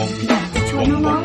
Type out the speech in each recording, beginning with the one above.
อยา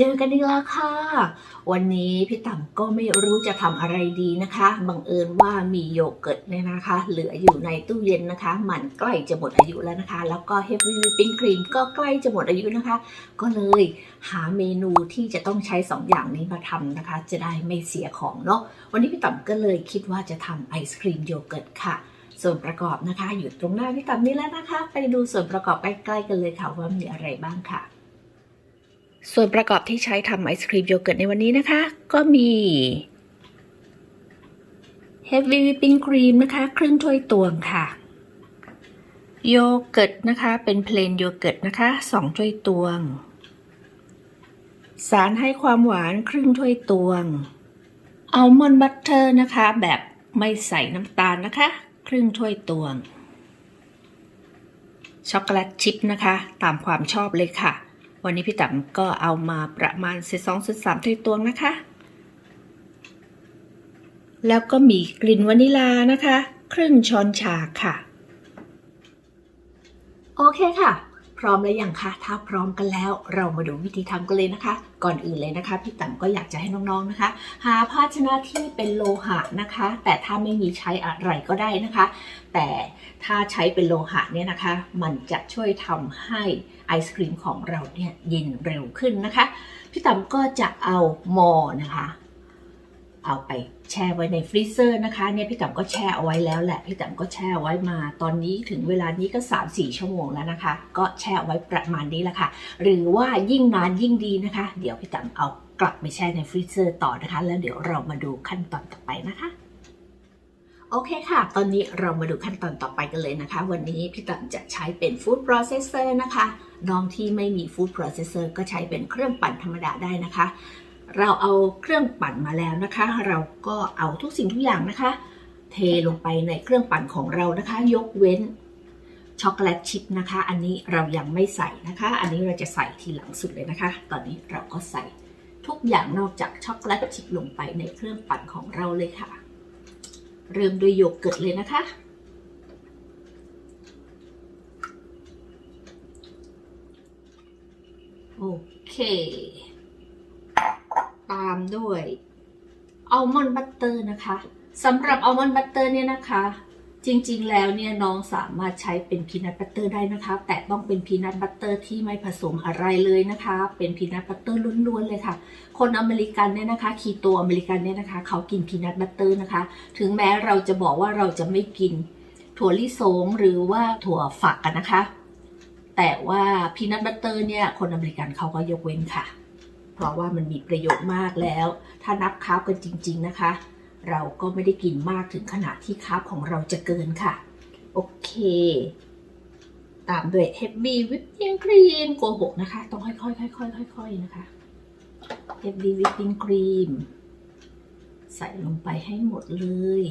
เจอกันอีกแล้วค่ะ วันนี้พี่ต่ำก็ไม่รู้จะทำอะไรดีนะคะ บังเอิญว่ามีโยเกิร์ตเนี่ยนะคะ เหลืออยู่ในตู้เย็นนะคะ มันใกล้จะหมดอายุแล้วนะคะ แล้วก็เฮฟวี่วิปปิ้งครีมก็ใกล้จะหมดอายุนะคะ ก็เลยหาเมนูที่จะต้องใช้สองอย่างนี้มาทำนะคะ จะได้ไม่เสียของเนาะ วันนี้พี่ต่ำก็เลยคิดว่าจะทำไอศครีมโยเกิร์ตค่ะส่วนประกอบนะคะ อยู่ตรงหน้าพี่ตับนี่แล้วนะคะ ไปดูส่วนประกอบใกล้ๆกันเลยค่ะว่ามีอะไรบ้างค่ะ ส่วนประกอบที่ใช้ทำไอศครีมโยเกิร์ตในวันนี้นะคะ ก็มี Heavy Whipping Cream นะคะครึ่งถ้วยตวงค่ะ โยเกิร์ตนะคะ เป็นเพลนโยเกิร์ตนะคะ2ถ้วยตวง สารให้ความหวานครึ่งถ้วยตวงอัลมอนด์บัตเตอร์นะคะ แบบไม่ใส่น้ำตาลนะคะ ครึ่งถ้วยตวง ช็อกโกแลตชิพนะคะ ตามความชอบเลยค่ะ วันนี้พี่ต๋ำก็เอามาประมาณเศษสองเศษสามถ้วยตวงนะคะ แล้วก็มีกลิ่นวานิลานะคะ ครึ่งช้อนชาค่ะ โอเคค่ะ พร้อมแล้วยังคะถ้าพร้อมกันแล้วเรามาดูวิธีทำกันเลยนะคะ ก่อนอื่นเลยนะคะ พี่ต๋ำก็อยากจะให้น้องๆนะคะ หาภาชนะที่เป็นโลหะนะคะ แต่ถ้าไม่มีใช้อะไรก็ได้นะคะ แต่ถ้าใช้เป็นโลหะเนี่ยนะคะ มันจะช่วยทำให้ไอศครีมของเราเนี่ยเย็นเร็วขึ้นนะคะ พี่ต๋ำก็จะเอาหมอนะคะ เอาไปแช่ไว้ในฟรีเซอร์นะคะเนี่ยพี่ต๋ำก็แช่เอาไว้แล้วแหละพี่ต๋ำก็แช่ไว้มา ตอนนี้ถึงเวลานี้ก็ 3-4 ชั่วโมงแล้วนะคะ ก็แช่ไว้ประมาณนี้แหละค่ะ หรือว่ายิ่งนานยิ่งดีนะคะ เดี๋ยวพี่ต๋ำเอากลับไปแช่ในฟรีเซอร์ต่อนะคะ แล้วเดี๋ยวเรามาดูขั้นตอนต่อไปนะคะโอเคค่ะ ตอนนี้เรามาดูขั้นตอนต่อไปกันเลยนะคะ วันนี้พี่ต๋ำจะใช้เป็นฟู้ดโปรเซสเซอร์นะคะ น้องที่ไม่มีฟู้ดโปรเซสเซอร์ก็ใช้เป็นเครื่องปั่นธรรมดาได้นะคะ เราเอาเครื่องปั่นมาแล้วนะคะ เราก็เอาทุกสิ่งทุกอย่างนะคะ เทลงไปในเครื่องปั่นของเรานะคะ ยกเว้นช็อกโกแลตชิพนะคะ อันนี้เรายังไม่ใส่นะคะ อันนี้เราจะใส่ทีหลังสุดเลยนะคะ ตอนนี้เราก็ใส่ทุกอย่างนอกจากช็อกโกแลตชิพลงไปในเครื่องปั่นของเราเลยค่ะ เริ่มด้วยโยเกิร์ตเลยนะคะ โอเคามด้วยอัลมอนด์บัตเตอร์นะคะสำหรับอัลมอนด์บัตเตอร์เนี่ยนะคะ จริงๆแล้วเนี่ยน้องสามารถใช้เป็นพีนัทบัตเตอร์ได้นะคะ แต่ต้องเป็นพีนัทบัตเตอร์ที่ไม่ผสมอะไรเลยนะคะ เป็นพีนัทบัตเตอร์ล้วนๆเลยค่ะ คนอเมริกันเนี่ยนะคะคีโตอเมริกันเนี่ยนะคะ เขากินพีนัทบัตเตอร์นะคะ ถึงแม้เราจะบอกว่าเราจะไม่กินถั่วลิสงหรือว่าถั่วฝักกันนะคะ แต่ว่าพีนัทบัตเตอร์เนี่ยคนอเมริกันเขาก็ยกเว้นค่ะ เพราะว่ามันมีประโยชน์มากแล้ว ถ้านับคาร์บกันจริง ๆนะคะ เราก็ไม่ได้กินมากถึงขนาดที่คาร์บของเราจะเกินค่ะ โอเค ตามด้วยเฮฟวี่วิปปิ้งครีมโกหกนะคะ ต้องค่อยๆค่อยๆค่อยๆนะคะเฮฟวี่วิปปิ้งครีมใส่ลงไปให้หมดเลย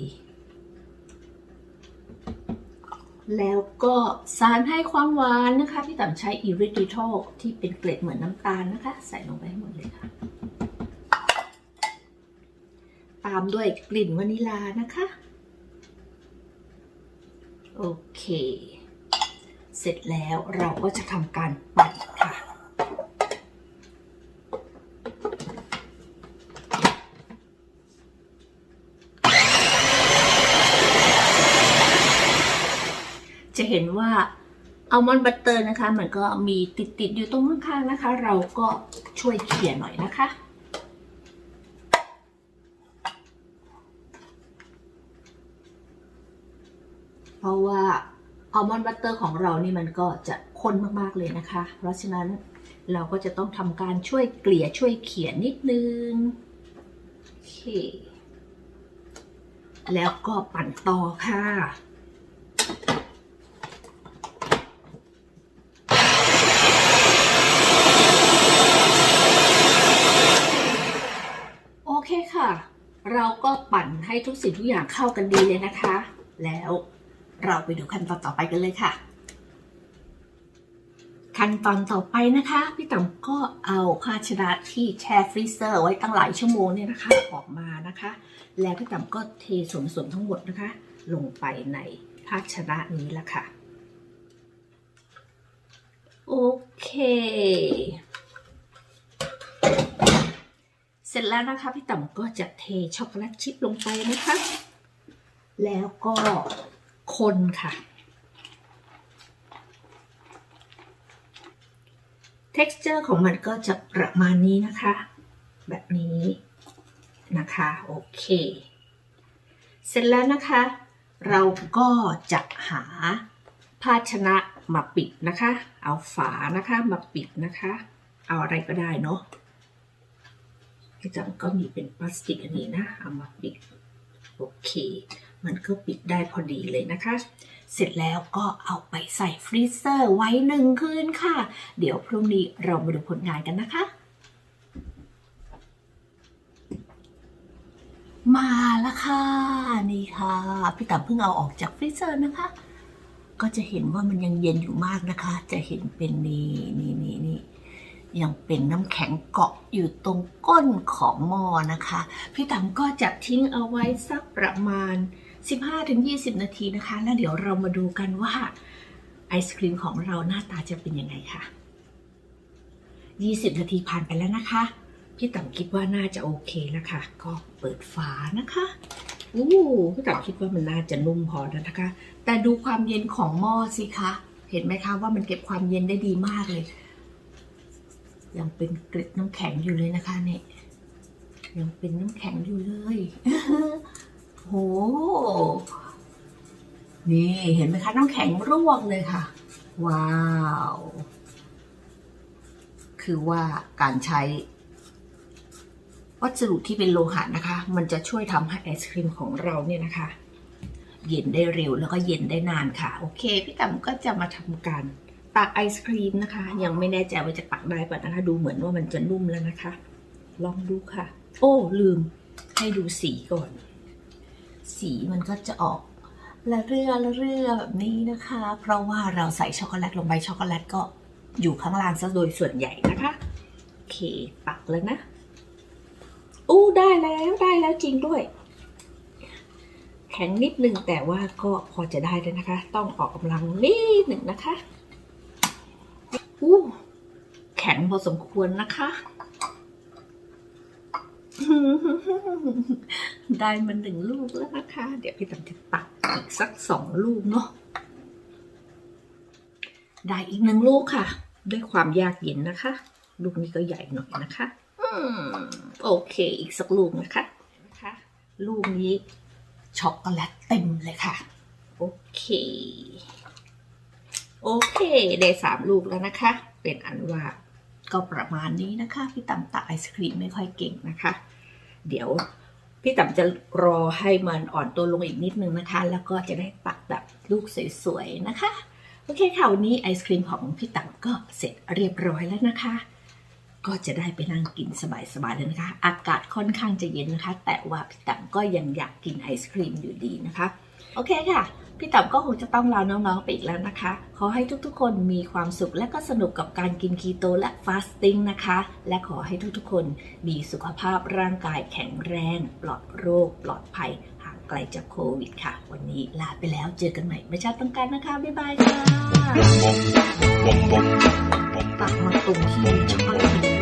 แล้วก็สารให้ความหวานนะคะพี่ต่ำใช้อิริดิทอลที่เป็นเกล็ดเหมือนน้ำตาลนะคะ ใส่ลงไปให้หมดเลยค่ะ ตามด้วยกลิ่นวานิลานะคะ โอเค เสร็จแล้วเราก็จะทำการปั่นค่ะ จะเห็นว่าอัลมอนด์บัตเตอร์นะคะ มันก็มีติดติดๆอยู่ตรงข้างๆนะคะ เราก็ช่วยเขี่ยหน่อยนะคะเพราะว่าอัลมอนด์บัตเตอร์ของเรานี่มันก็จะข้นมากๆเลยนะคะ เพราะฉะนั้นเราก็จะต้องทำการช่วยเกลี่ยช่วยเขียนนิดนึงโอเคแล้วก็ปั่นต่อค่ะ โอเคค่ะ เราก็ปั่นให้ทุกสิ่งทุกอย่างเข้ากันดีเลยนะคะ แล้วเราไปดูขั้นตอนต่อไปกันเลยค่ะ ขั้นตอนต่อไปนะคะ พี่ต๋อมก็เอาภาชนะที่แช่ฟรีเซอร์ไว้ตั้งหลายชั่วโมงเนี่ยนะคะออกมานะคะ แล้วพี่ต๋อมก็เทส่วนผสมทั้งหมดนะคะ ลงไปในภาชนะนี้ละค่ะ โอเค เส ร็จแล้วนะคะพี่ต่ำก็จะเทช็อกโกแลตชิพลงไปนะคะ แล้วก็คนค่ะ texture ของมันก็จะประมาณนี้นะคะ แบบนี้นะคะ โอเค เสร็จแล้วนะคะ เราก็จะหาภาชนะมาปิดนะคะ เอาฝานะคะมาปิดนะคะ เอาอะไรก็ได้เนาะ พี่จังก็มีเป็นพลาสติกอันนี้นะ เอามาปิด โอเค มันก็ปิดได้พอดีเลยนะคะ เสร็จแล้วก็เอาไปใส่ฟรีเซอร์ไว้หนึ่งคืนค่ะ เดี๋ยวพรุ่งนี้เรามาดูผลงานกันนะคะ มาแล้วค่ะ นี่ค่ะ พี่ต๋มเพิ่งเอาออกจากฟรีเซอร์นะคะ ก็จะเห็นว่ามันยังเย็นอยู่มากนะคะ จะเห็นเป็นนี่นี่นี่นี่ ยังเป็นน้ำแข็งเกาะอยู่ตรงก้นของหม้อนะคะ พี่ต๋มก็จะทิ้งเอาไว้สักประมาณ 15-20 นาทีนะคะ แล้วเดี๋ยวเรามาดูกันว่าไอศครีมของเราหน้าตาจะเป็นยังไงค่ะ 20 นาทีผ่านไปแล้วนะคะ พี่ต๋มคิดว่าน่าจะโอเคแล้วค่ะก็เปิดฝานะคะอู้พี่ต๋มคิดว่ามันน่าจะนุ่มพอแล้วนะคะ แต่ดูความเย็นของหม้อสิคะ เห็นไหมคะว่ามันเก็บความเย็นได้ดีมากเลย ยังเป็นเกล็ดน้ำแข็งอยู่เลยนะคะเนี่ยยังเป็นน้ำแข็งอยู่เลยโห นี่เห็นไหมคะน้ำแข็งร่วงเลยค่ะ ว้าว คือว่าการใช้ วัสดุที่เป็นโลหะนะคะ มันจะช่วยทำให้ไอศครีมของเราเนี่ยนะคะ เย็นได้เร็วแล้วก็เย็นได้นานค่ะ โอเค พี่ต๋มก็จะมาทำการ ตักไอศครีมนะคะ ยังไม่แน่ใจว่าจะตักได้ป่ะนะคะ ดูเหมือนว่ามันจะนุ่มแล้วนะคะ ลองดูค่ะ โอ้ ลืมให้ดูสีก่อน สีมันก็จะออกละเรื่อละเรื่อแบบนี้นะคะ เพราะว่าเราใส่ช็อกโกแลตลงไปช็อกโกแลตก็อยู่ข้างล่างซะโดยส่วนใหญ่นะคะโอเคตักแล้วนะอู้ได้แล้วได้แล้วจริงด้วย แข็งนิดนึงแต่ว่าก็พอจะได้เลยนะคะ ต้องออกกำลังนิดหนึ่งนะคะ อู้แข็งพอสมควรนะคะ ได้มาหนึ่งลูกแล้วนะคะ เดี๋ยวพี่ตำจะตักอีกสักสองลูกเนาะได้อีกหนึ่งลูกค่ะ ด้วยความยากเย็นนะคะ ลูกนี้ก็ใหญ่หน่อยนะคะโอเค อีกสักลูกนะคะนะคะลูกนี้ช็อกโกแลตเต็มเลยค่ะ โอเค โอเคได้สามลูกแล้วนะคะ เป็นอันว่าก็ประมาณนี้นะคะ พี่ตำตักไอศครีมไม่ค่อยเก่งนะคะ เดี๋ยวพี่ต๋ำจะรอให้มันอ่อนตัวลงอีกนิดนึงนะคะ แล้วก็จะได้ตักแบบลูกสวยๆนะคะ โอเคค่ะวันนี้ไอศครีมของพี่ต๋ำก็เสร็จเรียบร้อยแล้วนะคะ ก็จะได้ไปนั่งกินสบายๆเลยนะคะ อากาศค่อนข้างจะเย็นนะคะ แต่ว่าพี่ต๋ำก็ยังอยากกินไอศครีมอยู่ดีนะคะ โอเคค่ะ พี่ต๋ำก็คงจะต้องลาน้องๆไปอีกแล้วนะคะ ขอให้ทุกๆ คนมีความสุขและก็สนุกกับการกินคีโตและฟาสติ้งนะคะ และขอให้ทุกๆ คนมีสุขภาพร่างกายแข็งแรง ปลอดโรค ปลอดภัย ห่างไกลจากโควิดค่ะ วันนี้ลาไปแล้วเจอกันใหม่ไม่ชาต้องการนะคะ บ๊ายบายค่ะตักมาตรงที่ช็อกโกแลต